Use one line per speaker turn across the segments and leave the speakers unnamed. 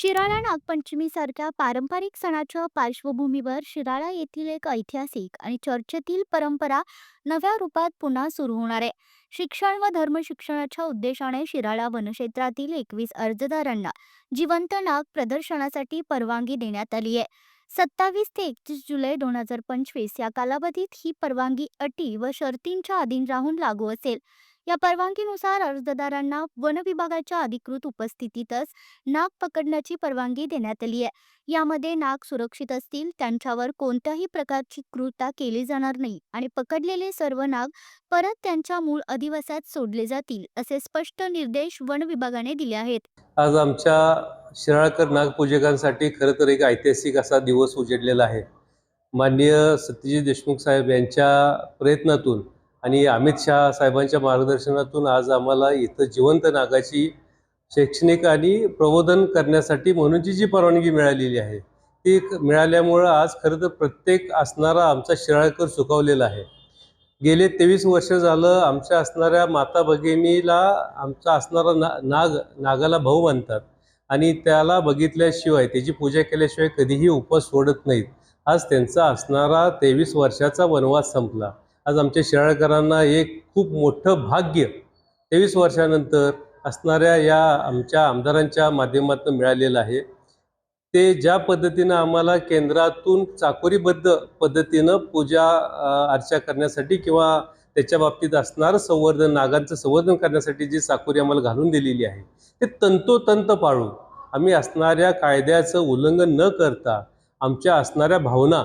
शिराळा नागपंचमीसारख्या पारंपरिक सणाच्या पार्श्वभूमीवर शिराळा येथील एक ऐतिहासिक आणि चर्चेतील परंपरा नव्या रूपात पुन्हा सुरू होणार आहे. शिक्षण व धर्म शिक्षणाच्या उद्देशाने शिराळा वनक्षेत्रातील एकवीस अर्जदारांना जिवंत नाग प्रदर्शनासाठी परवानगी देण्यात आली आहे. सत्तावीस ते एकतीस जुलै दोन हजार पंचवीस या कालावधीत ही परवानगी अटी व शर्तींच्या अधीन राहून लागू असेल. या परवानगीनुसार अर्जदारांना वन विभागाच्या अधिकृत उपस्थितीतच नाग पकडण्याची परवानगी देण्यात आली आहे. यामध्ये नाग सुरक्षित असतील त्यांच्यावर कोणत्याही प्रकारची क्रूरता केली जाणार नाही आणि पकडलेले सर्व नाग परत त्यांच्या मूळ अधिवासात सोडले जातील असे स्पष्ट निर्देश वन विभागाने दिले आहेत.
आज आमच्या शिराळकर नागपूजकांसाठी खरं तर एक ऐतिहासिक असा दिवस उजेडलेला आहे. माननीय सत्यजित देशमुख साहेब यांच्या प्रयत्नातून आणि अमित शहा साहेबांच्या मार्गदर्शनातून आज आम्हाला इथं जिवंत नागाची शैक्षणिक आणि प्रबोधन करण्यासाठी म्हणूनची जी परवानगी मिळालेली आहे ती क- मिळाल्यामुळं आज खरं तर प्रत्येक असणारा आमचा शिराळकर सुखावलेला आहे. गेले तेवीस वर्ष झालं आमच्या असणाऱ्या माता भगिनीला आमचा असणारा ना नाग नागाला भाऊ मानतात आणि त्याला बघितल्याशिवाय त्याची पूजा केल्याशिवाय कधीही उपवास सोडत नाहीत. आज त्यांचा असणारा तेवीस वर्षाचा वनवास संपला. आज आमच्या शिराळकरांना एक खूप मोठं भाग्य तेवीस वर्षानंतर असणाऱ्या या आमच्या आमदारांच्या माध्यमातून मिळालेलं आहे. ते ज्या पद्धतीनं आम्हाला केंद्रातून चाकोरीबद्ध पद्धतीनं पूजा अर्चा करण्यासाठी किंवा त्याच्या बाबतीत असणारं संवर्धन नागांचं संवर्धन करण्यासाठी जी चाकोरी आम्हाला घालून दिलेली आहे ते तंतोतंत पाळून आम्ही असणाऱ्या कायद्याचं उल्लंघन न करता आमच्या असणाऱ्या भावना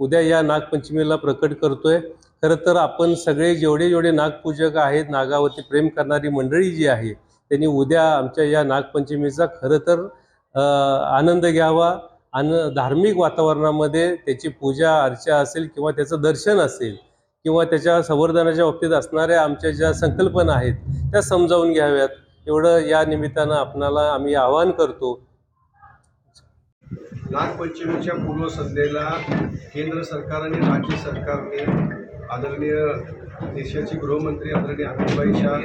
उद्या या नागपंचमीला प्रकट करतोय. खरं तर आपण सगळे जेवढे जेवढे नागपूजक आहेत नागावरती प्रेम करणारी मंडळी जी आहे त्यांनी उद्या आमच्या या नागपंचमीचा खरं तर आनंद घ्यावा. आणि धार्मिक वातावरणामध्ये त्याची पूजा अर्चा असेल किंवा त्याचं दर्शन असेल किंवा त्याच्या संवर्धनाच्या बाबतीत असणाऱ्या आमच्या ज्या संकल्पना आहेत त्या समजावून घ्याव्यात. एवढं या निमित्तानं आपणाला आम्ही आवाहन करतो.
नागपंचमीच्या पूर्वसंध्येला केंद्र सरकार आणि राज्य सरकारने आदरणीय देशाचे गृहमंत्री आदरणीय अमितभाई शाह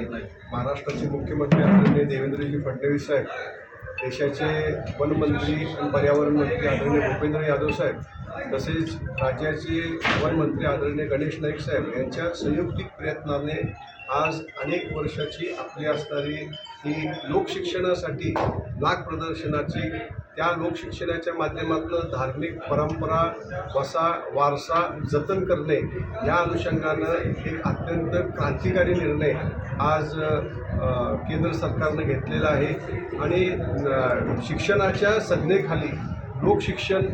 महाराष्ट्राचे मुख्यमंत्री आदरणीय देवेंद्रजी फडणवीस साहेब देशाचे वनमंत्री आणि पर्यावरण मंत्री आदरणीय भूपेंद्र यादव साहेब तसेच राज्याचे वनमंत्री आदरणीय गणेश नाईक साहेब यांच्या संयुक्तिक प्रयत्नाने आज अनेक वर्षाची आपली असणारी ही लोकशिक्षणासाठी नाग प्रदर्शनाची त्या लोकशिक्षणाच्या माध्यमातून धार्मिक परंपरा वसा वारसा जतन करणे या अनुषंगानं एक अत्यंत क्रांतिकारी निर्णय आज केंद्र सरकारनं घेतलेला आहे. आणि शिक्षणाच्या संज्ञेखाली लोकशिक्षण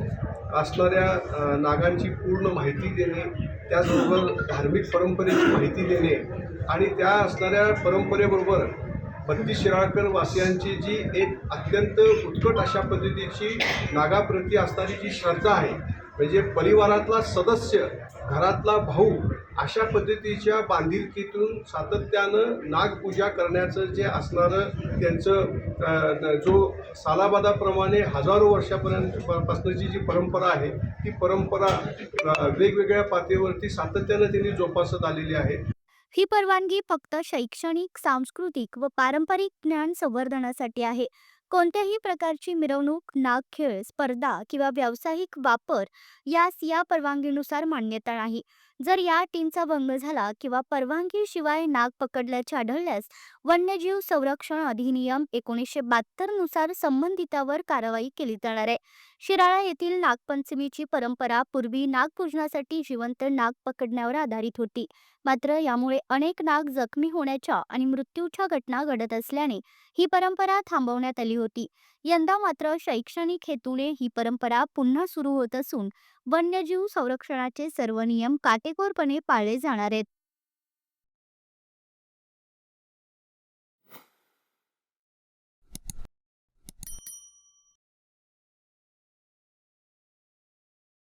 असणाऱ्या नागांची पूर्ण माहिती देणे त्याचबरोबर धार्मिक परंपरेची माहिती देणे आणि त्या असणाऱ्या परंपरेबरोबर बत्तीस शिराळकर वासियांची जी एक अत्यंत उत्कट अशा पद्धतीची नागाप्रती असणारी जी श्रद्धा आहे म्हणजे परिवारातला सदस्य घरातला भाऊ अशा पद्धतीच्या बांधिलकीतून सातत्यानं नागपूजा करण्याचं जे असणारं त्यांचं जो सालाबादाप्रमाणे हजारो वर्षापर्यंत पासनची जी परंपरा आहे ती परंपरा वेगवेगळ्या पातळीवरती सातत्यानं त्यांनी जोपासत आलेली आहे.
ही परवानगी फक्त शैक्षणिक सांस्कृतिक व पारंपरिक ज्ञान संवर्धनासाठी आहे. कोणत्याही प्रकारची मिरवणूक नागखेळ स्पर्धा किंवा व्यावसायिक वापर यास या परवानगीनुसार मान्यता नाही. जर या टीमचा भंग झाला किंवा परवानगीशिवाय नाग पकडल्याचे आढळल्यास वन्यजीव संरक्षण अधिनियम एकोणीसशे बहात्तरनुसार संबंधितावर कारवाई केली जाणार आहे. शिराळा येथील नागपंचमीची परंपरा पूर्वी नागपूजनासाठी जिवंत नाग पकडण्यावर आधारित होती. मात्र यामुळे अनेक नाग जखमी होण्याच्या आणि मृत्यूच्या घटना घडत असल्याने ही परंपरा थांबवण्यात आली होती. यंदा मात्र शैक्षणिक हेतूने ही परंपरा पुन्हा सुरू होत असून वन्यजीव संरक्षणाचे सर्व नियम काटेकोरपणे पाळले जाणार आहेत.